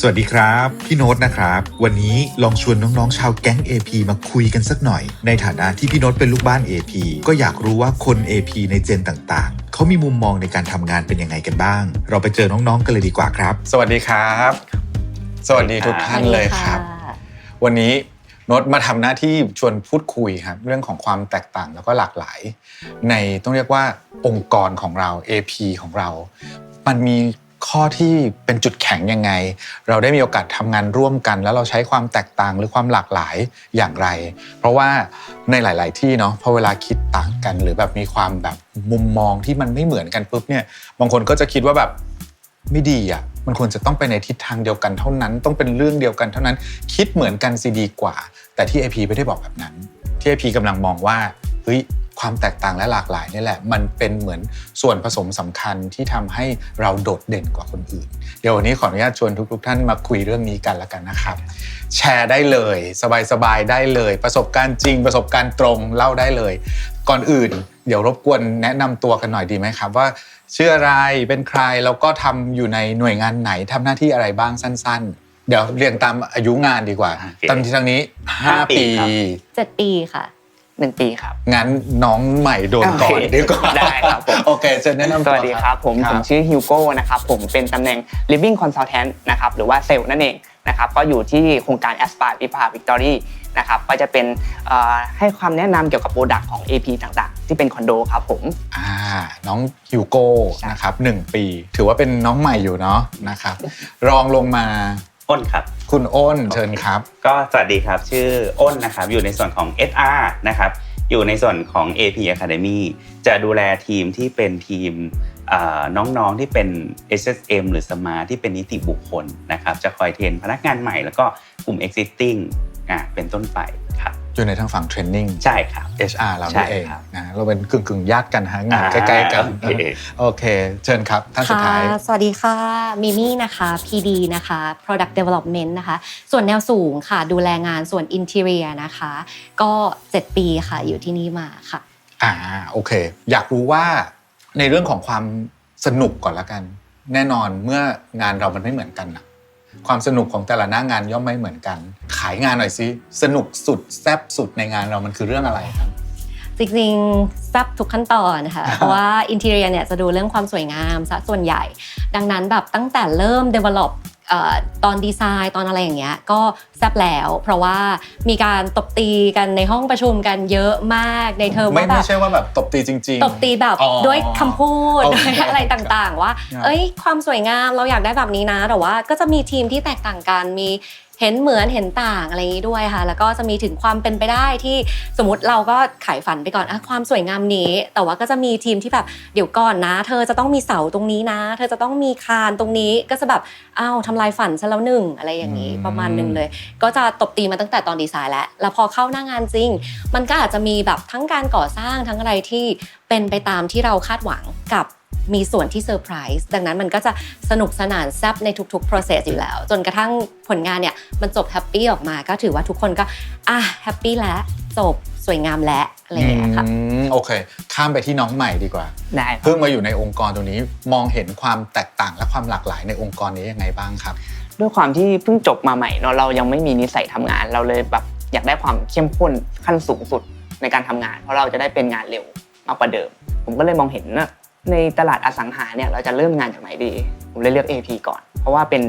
สวัสดีครับ พี่โน้ตนะครับ วันนี้ลองชวนน้องๆ ชาวแก๊ง AP มาคุยกันสักหน่อย ในฐานะที่พี่โน้ตเป็นลูกบ้าน AP ก็อยากรู้ว่าคน AP ในเจนต่างๆ เขามีมุมมองในการทำงานเป็นยังไงกันบ้าง เราไปเจอน้องๆ กันเลยดีกว่าครับ สวัสดีครับ สวัสดีทุกท่านเลยครับ วันนี้ โน้ตมาทำหน้าที่ชวนพูดคุยครับเรื่องของความแตกต่างแล้วก็หลากหลาย ในต้องเรียกว่าองค์กรของเรา AP ของเรา มันมีข้อที่เป็นจุดแข็งยังไง เราได้มีโอกาสทำงานร่วมกัน แล้วเราใช้ความแตกต่างหรือความหลากหลายอย่างไร เพราะว่าในหลาย ๆ ที่เนาะพอเวลาคิดต่างกัน หรือแบบมีความแบบมุมมองที่มันไม่เหมือนกันปุ๊บเนี่ยบางคนก็จะคิดว่าแบบไม่ดีอะมันควรจะต้องไปในทิศทางเดียวกันเท่านั้น ต้องเป็นเรื่องเดียวกันเท่านั้น คิดเหมือนกันสิดีกว่า แต่ที่ AP ไม่ได้บอกแบบนั้น ที่ AP กำลังมองว่าเฮ้ยความแตกต่างและหลากหลายนี่แหละ มันเป็นเหมือนส่วนผสมสำคัญที่ทำให้เราโดดเด่นกว่าคนอื่น เดี๋ยววันนี้ขออนุญาตชวนทุก ๆ ท่านมาคุยเรื่องนี้กันละกันนะครับ แชร์ได้เลย สบายๆได้เลย ประสบการณ์จริง ประสบการณ์ตรงเล่าได้เลย ก่อนอื่น เดี๋ยวรบกวนแนะนำตัวกันหน่อยดีไหมครับ ว่าชื่ออะไรเป็นใครแล้วก็ทำอยู่ในหน่วยงานไหนทำหน้าที่อะไรบ้างสั้น ๆ เดี๋ยวเรียงตามอายุงานดีกว่าโอเคตอนที่ทางนี้ห้า5ปี ปีครับเจ็ดปีค่ะ หนึ่งปีครับ งั้นน้องใหม่โดนก่อนโอเคดีกว่าได้ครับผม โอเคจะแนะนำสตัววัสดีครับผมคผรับมชื่อฮิวโก้นะครับผมเป็นตำแหน่ง living consultant นะครับหรือว่าเซลล์นั่นเองนะครับก็อยู่ที่โครงการ Aspire วิภา Victory นะครับก็จะเป็นเอ่อให้ความแนะนำเกี่ยวกับโปรดักต์ของ AP ต่างๆ ที่เป็นคอนโดครับผม อ่าน้องฮิวโก้นะครับหนึ่งปี ถือว่าเป็นน้องใหม่อยู่เนาะนะครับ รองลงมา อ้นครับ คุณอ้นเชิญครับ ก็สวัสดีครับชื่ออ้นนะครับอยู่ในส่วนของ SR นะครับอยู่ในส่วนของ AP Academy จะดูแลทีมที่เป็นทีมอ่าน้องๆที่เป็น SSM หรือ Smart ที่เป็นนิติบุคคลนะครับจะคอยเทรนพนักงานใหม่แล้วก็กลุ่ม existing อ่าเป็นต้นไปครับ อยู่ในทางฝั่งเทรนนิ่งใช่ครับ HR เราใช่นี่เองครับนะเราเป็นกึ่งกึ่งๆญาติกันฮะงานอ่าใกล้ๆกันโอเคโอเค เชิญครับท่านสุดท้ายค่ะสวัสดีค่ะมิมี่นะคะ PD นะคะ Product Development นะคะ ส่วนแนวสูงค่ะดูแลงานส่วน Interior นะคะ ก็ 7 ปีค่ะอยู่ที่นี่มาค่ะอ่าโอเค อยากรู้ว่าในเรื่องของความสนุกก่อนละกัน แน่นอนเมื่องานเรามันไม่เหมือนกันนะ ความสนุกของแต่ละหน้างานย่อมไม่เหมือนกัน ขายงานหน่อยสิสนุกสุดแซ่บสุดในงานเรามันคือเรื่องอะไรครับ จริงๆซับทุกขั้นตอนค่ะเพราะว่า Interior เนี่ยจะดูเรื่องความสวยงามซะส่วนใหญ่ ดังนั้นแบบตั้งแต่เริ่ม develop เอ่อ ตอนดีไซน์ตอนอะไรอย่างเงี้ยก็แซบแล้ว เพราะว่ามีการตบตีกันในห้องประชุมกันเยอะมากในเทอมไม่ว่าแบไม่บ ใช่ว่าแบบตบตีจริงๆตบตีแบบอ๋อด้วยคำพูด โอเคด้วยอะไรต่างๆ ว่า ครับเอ้ยความสวยงามเราอยากได้แบบนี้นะ แต่ว่าก็จะมีทีมที่แตกต่างกัน มี เห็นเหมือนเห็นต่างอะไรอย่างนี้ด้วยค่ะ แล้วก็จะมีถึงความเป็นไปได้ที่สมมติเราก็ขายฝันไปก่อนอะความสวยงามนี้ แต่ว่าก็จะมีทีมที่แบบเดี๋ยวก่อนนะ เธอจะต้องมีเสาตรงนี้นะ เธอจะต้องมีคานตรงนี้ก็จะแบบอ้าวทำลายฝันซะแล้วหนึ่งอะไรอย่างนี้อืมประมาณหนึ่งเลย ก็จะตบตีมาตั้งแต่ตอนดีไซน์แล้วแล้วพอเข้าหน้างานจริง มันก็อาจจะมีแบบทั้งการก่อสร้างทั้งอะไรที่เป็นไปตามที่เราคาดหวังกับ มีส่วนที่เซอร์ไพรส์ดังนั้นมันก็จะสนุกสนานแซบในทุกๆ process อยู่แล้ว จนกระทั่งผลงานเนี่ยมันจบแฮปปี้ออกมาก็ถือว่าทุกคนก็อะแฮปปี้แล้วจบสวยงามแล้วอะไรอย่างเงี้ยค่ะอืมโอเค ข้ามไปที่น้องใหม่ดีกว่าได้ครับเพิ่งมาอยู่ในองค์กรตรงนี้มองเห็นความแตกต่างและความหลากหลายในองค์กรนี้ยังไงบ้างครับ ด้วยความที่เพิ่งจบมาใหม่เนาะเรายังไม่มีนิสัยทำงาน เราเลยแบบอยากได้ความเข้มข้นขั้นสูงสุดในการทำงาน เพราะเราจะได้เป็นงานเร็วมากกว่าเดิม ผมก็เลยมองเห็นว่า ในตลาดอสังหาเนี่ยเราจะเริ่มงานจากไหนดี ผมเลยเลือก AP ก่อน เพราะว่าเป็น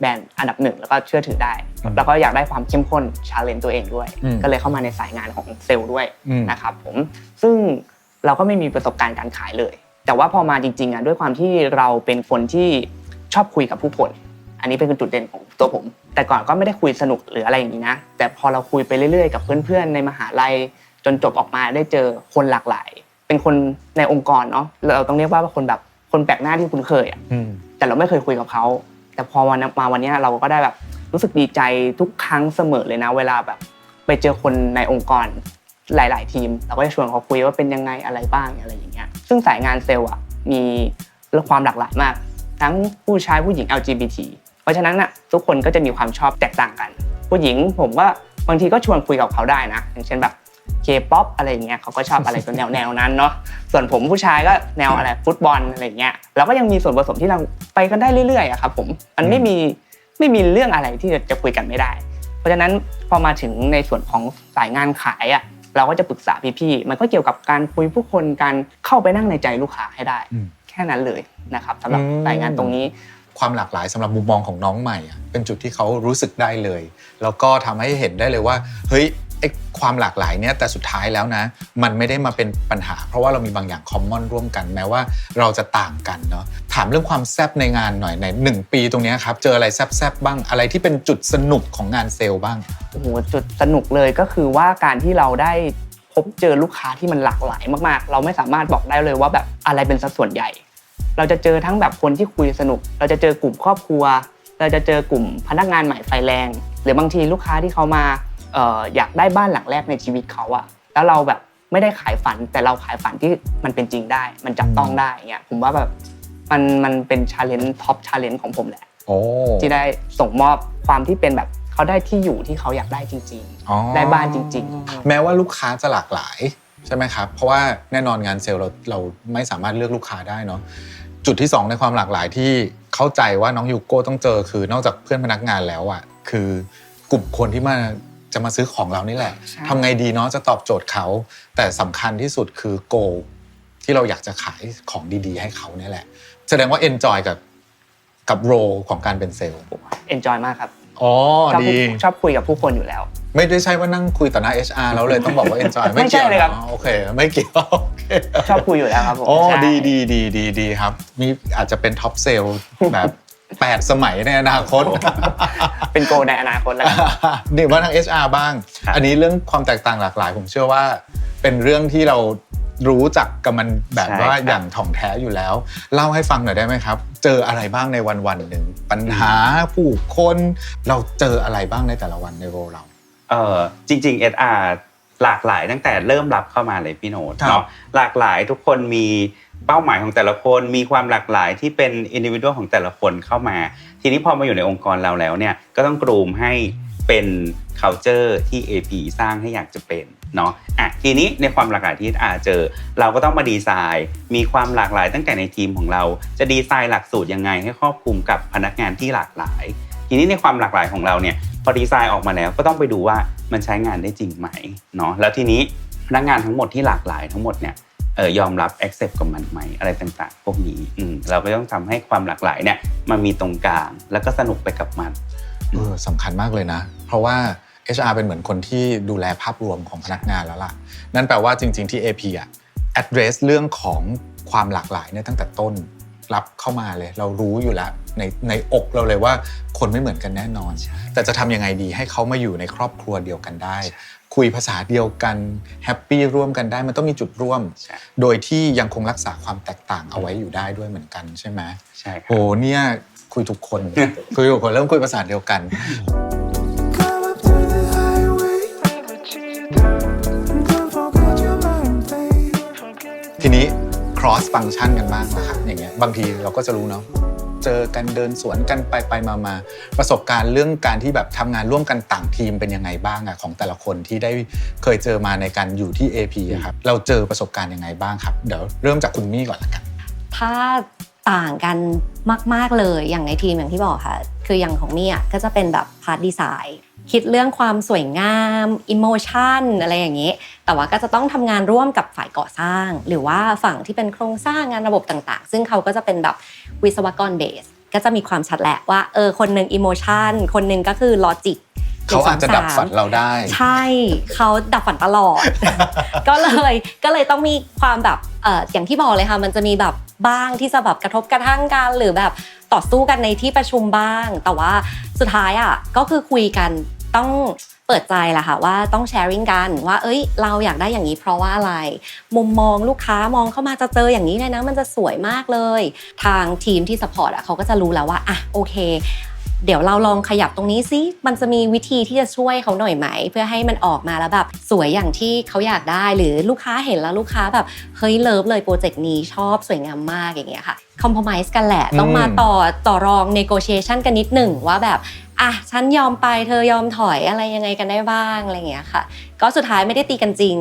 แบรนด์อันดับหนึ่งแล้วก็เชื่อถือได้อืมแล้วก็อยากได้ความเข้มข้นชาเลนตัวเองด้วยอืมก็เลยเข้ามาในสายงานของเซลล์ด้วยอืมนะครับผมซึ่งเราก็ไม่มีประสบการณ์การขายเลย แต่ว่าพอมาจริงๆอะด้วยความที่เราเป็นคนที่ชอบคุยกับผู้คนอันนี้เป็นจุดเด่นของตัวผม แต่ก่อนก็ไม่ได้คุยสนุกหรืออะไรอย่างนี้นะ แต่พอเราคุยไปเรื่อยๆ กับเพื่อนๆ ในมหาลัย จนจบออกมาได้เจอคนหลากหลาย เป็นคนในองค์กรเนาะเราต้องเรียกว่าคนแบบคนแปลกหน้าที่คุ้นเคยอะอืมแต่เราไม่เคยคุยกับเขาแต่พอวันมาวันเนี้ยเราก็ได้แบบรู้สึกดีใจทุกครั้งเสมอเลยนะ เวลาแบบไปเจอคนในองค์กรหลาย ๆ ทีม เราก็จะชวนเขาคุยว่าเป็นยังไงอะไรบ้างอะไรอย่างเงี้ยซึ่งสายงานเซลล์อะมีความหลากหลายมาก ทั้งผู้ชายผู้หญิง LGBT เพราะฉะนั้นอะทุกคนก็จะมีความชอบแตกต่างกัน ผู้หญิงผมว่าบางทีก็ชวนคุยกับเขาได้นะ อย่างเช่นแบบ เคป๊อปอะไรเงี้ยเขาก็ชอบอะไรตัวแนวแนวๆนั้นเนาะส่วนผมผู้ชายก็แนวอะไรฟุตบอลอะไรเงี้ยเราก็ยังมีส่วนผสมที่เราไปกันได้เรื่อยๆอะครับผมมันไม่มีไม่มีเรื่องอะไรที่จะจะคุยกันไม่ได้ เพราะฉะนั้นพอมาถึงในส่วนของสายงานขายอะเราก็จะปรึกษาพี่ๆมันก็เกี่ยวกับการคุยผู้คนการเข้าไปนั่งในใจลูกค้าให้ได้อืมแค่นั้นเลยนะครับสำหรับอืมสายงานตรงนี้ความหลากหลายสำหรับมุมมองของน้องใหม่อะเป็นจุดที่เขารู้สึกได้เลย แล้วก็ทำให้เห็นได้เลยว่า เฮ้ย ไอ้ความหลากหลายเนี่ยแต่สุดท้ายแล้วนะ มันไม่ได้มาเป็นปัญหา เพราะว่าเรามีบางอย่างคอมมอนร่วมกันแม้ว่าเราจะต่างกันเนาะถามเรื่องความแซบในงานหน่อยในหนึ่งปีตรงนี้ครับ เจออะไรแซบๆบ้างอะไรที่เป็นจุดสนุกของงานเซลล์บ้างโอ้โหจุดสนุกเลยก็คือว่าการที่เราได้พบเจอลูกค้าที่มันหลากหลายมากๆ เราไม่สามารถบอกได้เลยว่าแบบอะไรเป็นสัดส่วนใหญ่ เราจะเจอทั้งแบบคนที่คุยสนุก เราจะเจอกลุ่มครอบครัว เราจะเจอกลุ่มพนักงานใหม่ไฟแรง หรือบางทีลูกค้าที่เขามา อ่ออยากได้บ้านหลังแรกในชีวิตเขาอะแล้วเราแบบไม่ได้ขายฝัน แต่เราขายฝันที่มันเป็นจริงได้ มันจับต้องได้เงี้ยผมว่าแบบมันมันเป็นชาเลนจ์ท็อปชาเลนจ์ของผมแหละโอ้ที่ได้ส่งมอบความที่เป็นแบบเขาได้ที่อยู่ที่เขาอยากได้จริงอ๋อๆได้บ้านจริงแม้ว่าลูกค้าจะหลากหลายใช่ไหมครับ เพราะว่าแน่นอนงานเซลล์เราเราไม่สามารถเลือกลูกค้าได้เนาะจุดที่ 2 ในความหลากหลายที่เข้าใจว่าน้องยูโก้ต้องเจอคือนอกจากเพื่อนพนักงานแล้วอะคือกลุ่มคนที่มา จะมาซื้อของเรานี่แหละใช่ ทำไงดีเนาะจะตอบโจทย์เขา แต่สำคัญที่สุดคือโกที่เราอยากจะขายของดีๆ ให้เขาเนี่ยแหละ แสดงว่าเอนจอยกับกับโรของการเป็นเซลล์ๆเอนจอยมากครับอ๋อชอบดี ชอบคุยกับผู้คนอยู่แล้ว ไม่ได้ใช่ว่านั่งคุยต่อหน้า HR แล้วเลยต้องบอกว่า enjoy ไม่ใช่เลยครับอ๋อโอเค ไม่เกี่ยวโอเคชอบคุยอยู่แล้วครับผมโอ้ใช่ ดีดีดีดีดีครับ มีอาจจะเป็นท็อปเซลล์แบบ 8 สมัยในอนาคต เป็นโกลในอนาคตแล้วกัน นี่ว่าทาง HR บ้าง ครับ อันนี้เรื่องความแตกต่างหลากหลาย ผมเชื่อว่า เป็นเรื่องที่เรารู้จักกับมันแบบว่าอย่างถ่องแท้อยู่แล้ว เล่าให้ฟังหน่อยได้ไหมครับ เจออะไรบ้างในวันวันๆหนึ่งปัญหาผู้คนเราเจออะไรบ้างในแต่ละวันในโรเรา เออจริงๆ SR หลากหลายตั้งแต่เริ่มรับเข้ามาเลยพี่โน้ตครับ เนาะหลากหลายทุกคนมี เป้าหมายของแต่ละคนมีความหลากหลายที่เป็นอินดิวิ a l ของแต่ละคนเข้ามา ทีนี้พอมาอยู่ในองค์กรเราแล้วเนี่ยก็ต้องกรูมให้เป็น culture ที่ AP สร้างให้อยากจะเป็นเนาะอะทีนี้ในความหลากหลายที่ SR เจอ เราก็ต้องมาดีไซน์ มีความหลากหลายตั้งแต่ในทีมของเรา จะดีไซน์หลักสูตรยังไงให้ครอบคลุมกับพนักงานที่หลากหลาย ทีนี้ในความหลากหลายของเราเนี่ยพอดีไซน์ออกมาแล้วก็ต้องไปดูว่ามันใช้งานได้จริงไหมเนาะแล้วทีนี้พนักงานทั้งหมดที่หลากหลายทั้งหมดเนี่ย เออยอมรับ accept กับมันไหมอะไรต่างๆ พวกนี้อืมเราก็ต้องทำให้ความหลากหลายเนี่ยมันมีตรงกลางแล้วก็สนุกไปกับมันเออสำคัญมากเลยนะ เพราะว่า HR เป็นเหมือนคนที่ดูแลภาพรวมของพนักงานแล้วล่ะ นั่นแปลว่าจริง ๆ ที่ AP อะ address เรื่องของความหลากหลายเนี่ยตั้งแต่ต้นรับเข้ามาเลย เรารู้อยู่แล้วในในอกเราเลยว่าคนไม่เหมือนกันแน่นอน แต่จะทำยังไงดีให้เขามาอยู่ในครอบครัวเดียวกันได้ คุยภาษาเดียวกันแฮปปี้ร่วมกันได้มันต้องมีจุดร่วมใช่โดยที่ยังคงรักษาความแตกต่างเอาไว้อยู่ได้ด้วยเหมือนกันใช่ไหมใช่คโหรับเนี่ยคุยทุกคนคุยทุกคนเริ่มคุยภาษาเดียวกัน Come up to the highway. Don't forget your mind, babe. ทีนี้ cross function กันบ้างนะครับอย่างเงี้ยบางทีเราก็จะรู้เนาะ เจอกันเดินสวนกันไปไปมามาประสบการณ์เรื่องการที่แบบทำงานร่วมกันต่างทีมเป็นยังไงบ้างอะของแต่ละคนที่ได้เคยเจอมาในการอยู่ที่ AP อะครับเราเจอประสบการณ์ยังไงบ้างครับ เดี๋ยวเริ่มจากคุณมี่ก่อนละกัน ถ้าต่างกันมาก ๆ เลยอย่างในทีมอย่างที่บอกค่ะ คืออย่างของมี่อะก็จะเป็นแบบพาร์ทดีไซน์ คิดเรื่องความสวยงามอิโมชันอะไรอย่างนี้ แต่ว่าก็จะต้องทำงานร่วมกับฝ่ายก่อสร้าง หรือว่าฝั่งที่เป็นโครงสร้างงานระบบต่างๆ ซึ่งเขาก็จะเป็นแบบวิศวกรเบส ก็จะมีความชัดแหละว่าเออคนหนึ่งอิโมชันคนหนึ่งก็คือลอจิก เขาอาจจะดับฝันเราได้ ใช่เขาดับฝันตลอด ก็เลยก็เลยต้องมีความแบบเอ่ออย่างที่บอกเลยค่ะ มันจะมีแบบบ้างที่จะแบบกระทบกระทั่งกันหรือแบบต่อสู้กันในที่ประชุมบ้าง แต่ว่าสุดท้ายอะก็คือคุยกันต้องเปิดใจแหละค่ะว่าต้องแชร์ริ่งกันว่า เอ้ย เราอยากได้อย่างนี้เพราะว่าอะไร มุมมองลูกค้ามองเข้ามาจะเจออย่างนี้เลยนะ มันจะสวยมากเลย ทางทีมที่สปอร์ตอะเขาก็จะรู้แล้วว่าอะโอเค เดี๋ยวเราลองขยับตรงนี้ซิ มันจะมีวิธีที่จะช่วยเขาหน่อยไหม เพื่อให้มันออกมาแล้วแบบสวยอย่างที่เขาอยากได้ หรือลูกค้าเห็นแล้วลูกค้าแบบเฮ้ยเลิฟเลยโปรเจกต์นี้ชอบสวยงามมากอย่างเงี้ยค่ะคอม p r o m i s e กันแหละ ต้องมาต่อต่อรอง negotiation กันนิดหนึ่งว่าแบบอะฉันยอมไปเธอยอมถอยอะไรยังไงกันได้บ้างอะไรอย่างเงี้ยค่ะ ก็สุดท้ายไม่ได้ตีกันจริง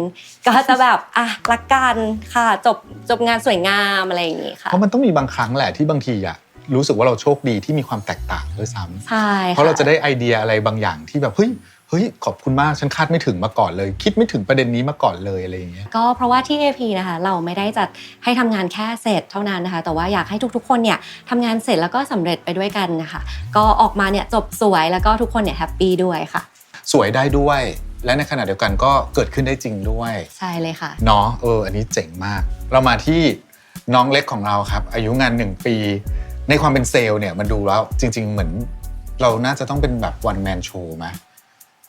ก็จะแบบอะรักกันค่ะจบจบงานสวยงามอะไรอย่างงี้ค่ะเพราะมันต้องมีบางครั้งแหละที่บางทีอะ รู้สึกว่าเราโชคดีที่มีความแตกต่างด้วยซ้ำใช่ค่เพราะเราจะได้ไอเดียอะไรบางอย่างที่แบบเฮ้ยเฮ้ยขอบคุณมากฉันคาดไม่ถึงมาก่อนเลย คิดไม่ถึงประเด็นนี้มาก่อนเลยอะไรอย่างเงี้ยก็เพราะว่าที่ AP นะคะเราไม่ได้จะให้ทำงานแค่เสร็จเท่านั้นนะคะ แต่ว่าอยากให้ทุกๆ คนเนี่ยทำงานเสร็จแล้วก็สำเร็จไปด้วยกันนะคะก็ออกมาเนี่ยจบสวยแล้วก็ทุกคนเนี่ยแฮปปี้ด้วยค่ะ สวยได้ด้วย และในขณะเดียวกันก็เกิดขึ้นได้จริงด้วย ใช่เลยค่ะเนาะเอออันนี้เจ๋งมาก เรามาที่น้องเล็กของเราครับ อายุงาน 1 ปี ในความเป็นเซลล์เนี่ยมันดูแล้วจริง ๆ เหมือนเราน่าจะต้องเป็นแบบวันแมนโชว์ไหม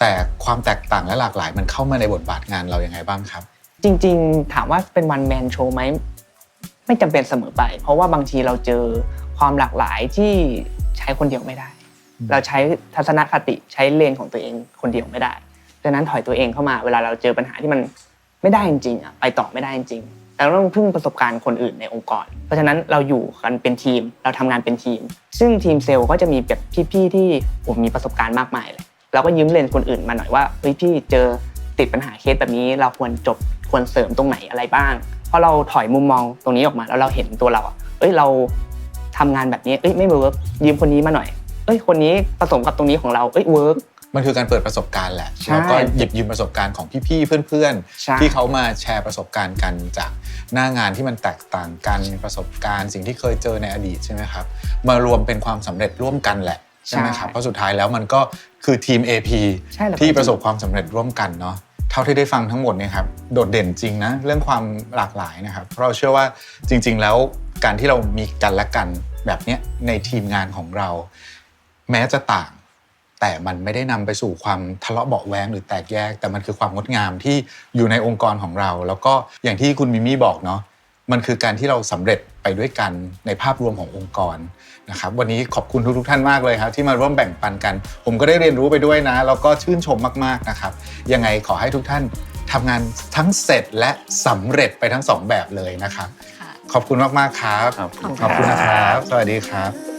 แต่ความแตกต่างและหลากหลายมันเข้ามาในบทบาทงานเรายังไงบ้างครับ จริง ๆ ถามว่าเป็นวันแมนโชว์ไหมไม่จำเป็นเสมอไป เพราะว่าบางทีเราเจอความหลากหลายที่ใช้คนเดียวไม่ได้อืมเราใช้ทัศนคติใช้เลนของตัวเองคนเดียวไม่ได้ดังนั้นถอยตัวเองเข้ามาเวลาเราเจอปัญหาที่มันไม่ได้จริงๆอะไปต่อไม่ได้จริง เราต้องพึ่งประสบการณ์คนอื่นในองค์กร เพราะฉะนั้นเราอยู่กันเป็นทีม เราทำงานเป็นทีม ซึ่งทีมเซลล์ก็จะมีแบบพี่ๆที่ผมมีประสบการณ์มากมายเลยเราก็ยืมเลนคนอื่นมาหน่อยว่าเฮ้ยพี่เจอติดปัญหาเคสแบบนี้ เราควรจบควรเสริมตรงไหนอะไรบ้างเพราะเราถอยมุมมองตรงนี้ออกมาแล้วเราเห็นตัวเราเอ้ยเราทำงานแบบนี้เอ้ยไม่เวิร์กยืมคนนี้มาหน่อยเอ้ยคนนี้ผสมกับตรงนี้ของเราเอ้ยเวิร์ก มันคือการเปิดประสบการณ์แหละใช่แล้วก็หยิบยืมประสบการณ์ของพี่ๆเพื่อนใช่ๆที่เขามาแชร์ประสบการณ์กันจากหน้างานที่มันแตกต่างกันประสบการณ์ สิ่งที่เคยเจอในอดีตใช่ไหมครับมารวมเป็นความสำเร็จร่วมกันแหละใช่ไหมครับเพราะสุดท้ายแล้วมันก็คือทีม AP ใช่แล้วที่ประสบความสำเร็จร่วมกันเนาะเท่าที่ได้ฟังทั้งหมดเนี่ยครับโดดเด่นจริงนะเรื่องความหลากหลายนะครับ เพราะเราเชื่อว่าจริง ๆ แล้วการที่เรามีกันและกันแบบเนี้ยในทีมงานของเรา แม้จะต่าง แต่มันไม่ได้นำไปสู่ความทะเลาะเบาะแว้งหรือแตกแยก แต่มันคือความงดงามที่อยู่ในองค์กรของเรา แล้วก็อย่างที่คุณมิมี่บอกเนาะมันคือการที่เราสำเร็จไปด้วยกันในภาพรวมขององค์กรนะครับวันนี้ขอบคุณทุกๆท่านมากเลยครับ ที่มาร่วมแบ่งปันกัน ผมก็ได้เรียนรู้ไปด้วยนะ แล้วก็ชื่นชมมากๆนะครับยังไงขอให้ทุกท่านทำงานทั้งเสร็จและสำเร็จไปทั้งสองแบบเลยนะครับค่ะขอบคุณมากๆครับ ขอบคุณขอบคุณครับนะครับ สวัสดีครับ